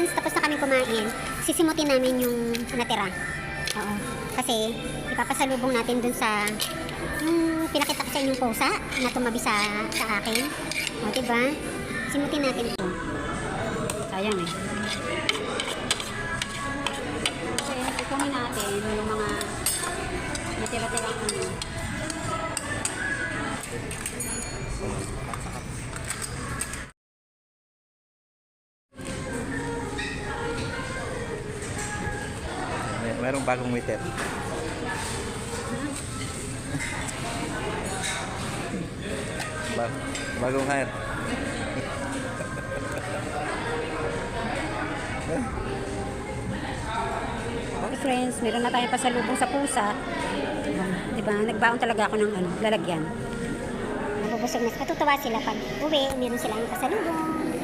friends, tapos na kami kumain. Sisimutin namin yung natira. Oo. Kasi ipapasalubong natin dun sa yung pinakita ko sa inyong pusa na tumabi sa, sa akin. O, diba? Simutin natin ito. Sayang eh. Kasi ikunin natin yung mga natira-tira ano. Merong bagong meter. ba bagong hire. Okay friends, meron na tayong pasalubong sa pusa. Di ba? Nagbaon talaga ako ng ano, lalagyan. Nabubusog na. Matutuwa sila pag uwi, meron silang pasalubong.